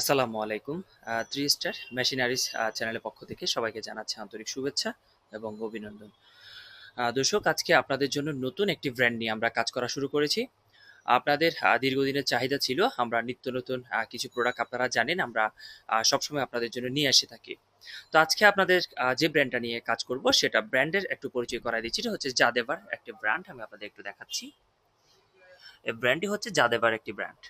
আসসালামু আলাইকুম three star machineries চ্যানেলের পক্ষ থেকে সবাইকে জানাচ্ছি আন্তরিক শুভেচ্ছা এবং অভিনন্দন। দর্শক, আজকে আপনাদের জন্য নতুন একটি ব্র্যান্ড নিয়ে আমরা কাজ করা শুরু করেছি। আপনাদের দীর্ঘদিনের চাহিদা ছিল, আমরা নিত্য নতুন কিছু প্রোডাক্ট আপনারা জানেন, আমরা সবসময় আপনাদের জন্য নিয়ে এসে থাকি। তো আজকে আপনাদের যে ব্র্যান্ডটা নিয়ে কাজ করব, সেটা ব্র্যান্ডের একটু পরিচয় করা দিচ্ছি এটা হচ্ছে জাদেবার একটি ব্র্যান্ড আমি আপনাদের একটু দেখাচ্ছি। এই ব্র্যান্ডটি হচ্ছে জাদেবার একটি ব্র্যান্ড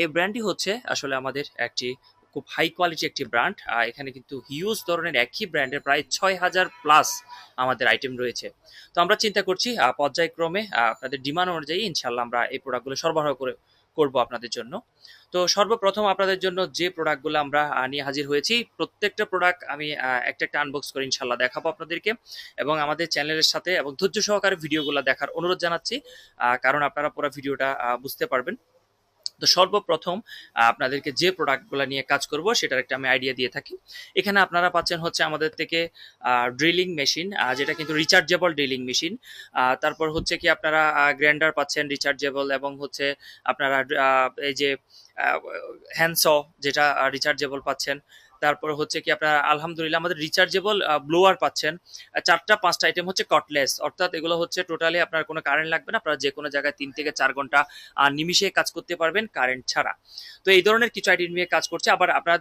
এই ব্র্যান্ডটি হচ্ছে আসলে আমাদের একটি খুব হাই কোয়ালিটি একটি ব্র্যান্ড আর এখানে কিন্তু হিউজ ধরনের একই ব্র্যান্ডের প্রায় ছয় হাজার প্লাস আমাদের আইটেম রয়েছে। তো আমরা চিন্তা করছি পর্যায়ক্রমে আপনাদের ডিমান্ড অনুযায়ী ইনশাল্লাহ আমরা এই প্রোডাক্টগুলো সরবরাহ করে করব আপনাদের জন্য। তো সর্বপ্রথম আপনাদের জন্য যে প্রোডাক্টগুলো আমরা নিয়ে হাজির হয়েছি, প্রত্যেকটা প্রোডাক্ট আমি একটা একটা আনবক্স করে ইনশাল্লাহ দেখাবো আপনাদেরকে এবং আমাদের চ্যানেলের সাথে এবং ধৈর্য সহকারে ভিডিওগুলো দেখার অনুরোধ জানাচ্ছি কারণ আপনারা পুরো ভিডিওটা বুঝতে পারবেন। তো সর্বপ্রথম আপনাদেরকে যে প্রোডাক্টগুলো নিয়ে কাজ করব সেটার একটা আমি আইডিয়া দিয়ে থাকি। এখানে আপনারা পাচ্ছেন হচ্ছে আমাদের থেকে ড্রিলিং মেশিন যেটা কিন্তু রিচার্জেবল ড্রিলিং মেশিন তারপর হচ্ছে কি আপনারা গ্র্যান্ডার পাচ্ছেন রিচার্জেবল এবং হচ্ছে আপনারা এই যে হ্যান্ডস যেটা রিচার্জেবল পাচ্ছেন। তারপর হচ্ছে কি আপনার আলহামদুলিল্লাহ আমাদের রিচার্জেবল ব্লোয়ার পাচ্ছেন। চারটা, পাঁচটা আইটেম হচ্ছে কটলেস অর্থাৎ এগুলো হচ্ছে টোটালি আপনার কোনো কারেন্ট লাগবে না, আপনারা যে কোনো জায়গায় তিন থেকে চার ঘণ্টা নিমিষে কাজ করতে পারবেন কারেন্ট ছাড়া। তো এই ধরনের কিছু আইটেম নিয়ে কাজ করছে। আবার আপনারা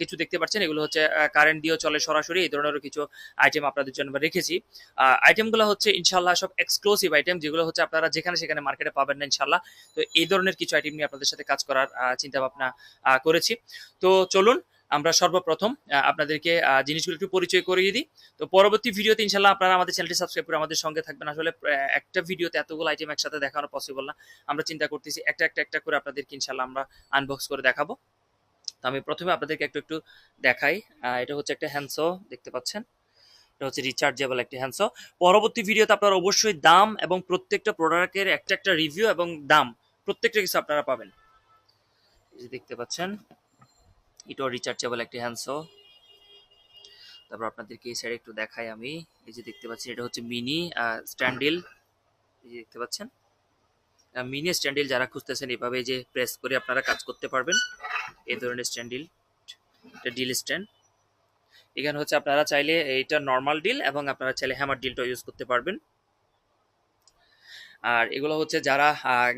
কিছু দেখতে পাচ্ছেন, এগুলো হচ্ছে কারেন্ট দিয়েও চলে সরাসরি। এই ধরনেরও কিছু আইটেম আপনাদের জন্য রেখেছি। আইটেমগুলো হচ্ছে ইনশাল্লাহ সব এক্সক্লুসিভ আইটেম যেগুলো হচ্ছে আপনারা যেখানে সেখানে মার্কেটে পাবেন না ইনশাল্লাহ তো এই ধরনের কিছু আইটেম নিয়ে আপনাদের সাথে কাজ করার চিন্তা ভাবনা করেছি। তো চলুন আমরা সর্বপ্রথম আপনাদেরকে জিনিসগুলো একটু পরিচয় করিয়ে দিই। তো পরবর্তী ভিডিওতে ইনশাল্লাহ আপনারা আমাদের চ্যানেলটি সাবস্ক্রাইব করে আমাদের সঙ্গে থাকবেন। আসলে একটা ভিডিওতে এতগুলো আইটেম একসাথে দেখানো পসিবল না। আমরা চিন্তা করতেছি, একটা একটা একটা করে আপনাদেরকে ইনশাল্লাহ আমরা আনবক্স করে দেখাবো। তো আমি প্রথমে আপনাদেরকে একটু একটু দেখাই। এটা হচ্ছে একটা হ্যান্ডসো দেখতে পাচ্ছেন? এটা হচ্ছে রিচার্জেবল একটি হ্যান্ডসো পরবর্তী ভিডিওতে আপনারা অবশ্যই দাম এবং প্রত্যেকটা প্রোডাক্টের একটা একটা রিভিউ এবং দাম, প্রত্যেকটা কিছু আপনারা পাবেন। দেখতে পাচ্ছেন? এটাও রিচার্জেবল একটি হ্যান্ডসো তারপর আপনাদেরকে এই সাইডে একটু দেখাই আমি। এই যে দেখতে পাচ্ছেন, এটা হচ্ছে মিনি স্ট্যান্ডিল। এই যে দেখতে পাচ্ছেন মিনি স্ট্যান্ডিল যারা খুঁজতেছেন, এভাবে যে প্রেস করে আপনারা কাজ করতে পারবেন। এই ধরনের স্ট্যান্ডিল, এটা ডিল স্ট্যান্ড এখানে হচ্ছে আপনারা চাইলে এটা নর্মাল ডিল এবং আপনারা চাইলে হ্যামার ডিলটা ইউজ করতে পারবেন। আর এগুলো হচ্ছে যারা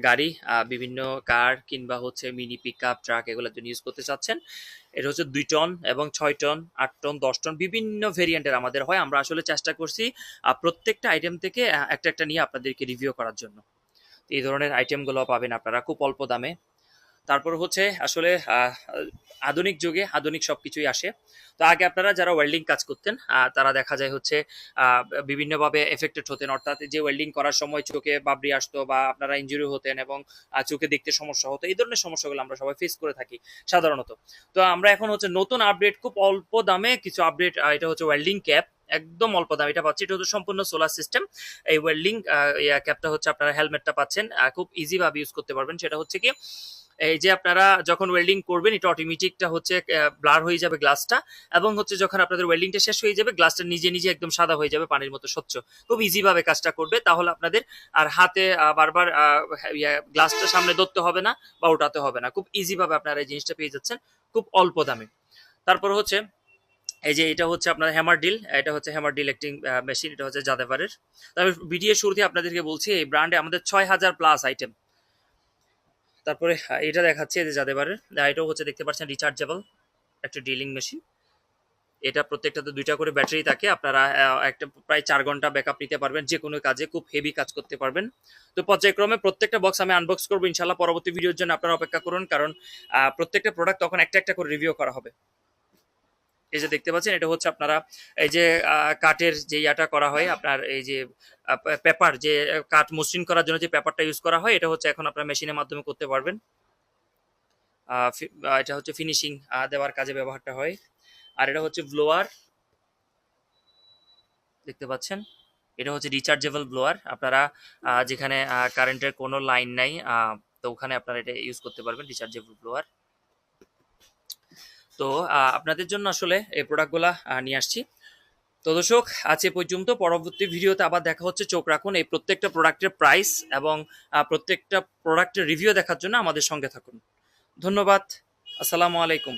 গাড়ি বিভিন্ন কার কিংবা হচ্ছে মিনি পিক আপ ট্রাক এগুলোর জন্য ইউজ করতে চাচ্ছেন। এটা হচ্ছে দুই টন এবং ছয় টন, আট টন, দশ টন বিভিন্ন ভেরিয়েন্টের আমাদের হয়। আমরা আসলে চেষ্টা করছি প্রত্যেকটা আইটেম থেকে একটা একটা নিয়ে আপনাদেরকে রিভিউ করার জন্য। এই ধরনের আইটেমগুলো পাবেন আপনারা খুব অল্প দামে। তারপর হচ্ছে আসলে আধুনিক যুগে আধুনিক সব কিছুই আসে। তো আগে আপনারা যারা ওয়েল্ডিং কাজ করতেন তারা দেখা যায় হচ্ছে বিভিন্নভাবে এফেক্টেড হতেন। অর্থাৎ যে ওয়েল্ডিং করার সময় চোখে বাবরি আসতো বা আপনারা ইঞ্জুরি হতেন এবং চোখে দেখতে সমস্যা হতো, এই ধরনের সমস্যাগুলো আমরা সবাই ফেস করে থাকি সাধারণত। তো আমরা এখন হচ্ছে নতুন আপডেট খুব অল্প দামে কিছু আপডেট এটা হচ্ছে ওয়েল্ডিং ক্যাপ একদম অল্প দাম। এটা পাচ্ছি, এটা হচ্ছে সম্পূর্ণ সোলার সিস্টেম এই ওয়েল্ডিং ক্যাপটা হচ্ছে আপনারা হেলমেটটা পাচ্ছেন খুব ইজি ভাবে ইউজ করতে পারবেন। সেটা হচ্ছে কি এই যে আপনারা যখন ওয়েল্ডিং করবেন, এটা অটোমেটিকটা হচ্ছে ব্লার হয়ে যাবে গ্লাসটা এবং হচ্ছে যখন আপনাদের ওয়েল্ডিংটা শেষ হয়ে যাবে গ্লাসটা নিজে নিজে একদম সাদা হয়ে যাবে, পানির মতো স্বচ্ছ। খুব ইজি ভাবে কাজটা করবে, তাহলে আপনাদের আর হাতে বারবার গ্লাসটা সামনে ধরতে হবে না বা ওঠাতে হবে না। খুব ইজি ভাবে আপনারা এই জিনিসটা পেয়ে যাচ্ছেন, খুব অল্প দামে। তারপর হচ্ছে, এই যে এটা হচ্ছে আপনার হ্যামার ডিল এটা হচ্ছে হ্যামার ডিল একটি মেশিন এটা হচ্ছে জাদেবারের। তবে ভিডিও শুরুতে আপনাদেরকে বলছি, এই ব্র্যান্ডে আমাদের ছয় হাজার প্লাস আইটেম তারপরে এটা দেখাচ্ছে এদের আহ, এটাও হচ্ছে দেখতে পাচ্ছেন রিচার্জেবল একটা ড্রিলিং মেশিন এটা প্রত্যেকটাতে দুইটা করে ব্যাটারি থাকে। আপনারা একটা প্রায় চার ঘণ্টা ব্যাকআপ নিতে পারবেন যে কোনো কাজে খুব হেভি কাজ করতে পারবেন। তো পর্যায়ক্রমে প্রত্যেকটা বক্স আমি আনবক্স করব। ইনশাল্লাহ পরবর্তী ভিডিওর জন্য আপনারা অপেক্ষা করুন কারণ প্রত্যেকটা প্রোডাক্ট তখন একটা একটা করে রিভিউ করা হবে। এই যে দেখতে পাচ্ছেন, এটা হচ্ছে আপনারা এই যে কাঠের যে ইয়াটা করা হয়, আপনার এই যে পেপার যে কাঠ মসৃণ করার জন্য যে পেপারটা ইউজ করা হয়, এটা হচ্ছে এখন আপনার মেশিনের মাধ্যমে করতে পারবেন। এটা হচ্ছে ফিনিশিং দেওয়ার কাজে ব্যবহারটা হয়। আর এটা হচ্ছে ব্লোয়ার দেখতে পাচ্ছেন? এটা হচ্ছে রিচার্জেবল ব্লোয়ার আপনারা যেখানে কারেন্টের কোনো লাইন নাই তো ওখানে আপনারা এটা ইউজ করতে পারবেন রিচার্জেবল ব্লোয়ার তো আপনাদের জন্য আসলে এই প্রোডাক্টগুলা নিয়ে আসছি। তো দর্শক, আজ এ পর্যন্ত। পরবর্তী ভিডিওতে আবার দেখা হচ্ছে। চোখ রাখুন এই প্রত্যেকটা প্রোডাক্টের প্রাইস এবং প্রত্যেকটা প্রোডাক্টের রিভিউ দেখার জন্য আমাদের সঙ্গে থাকুন। ধন্যবাদ। আসসালামু আলাইকুম।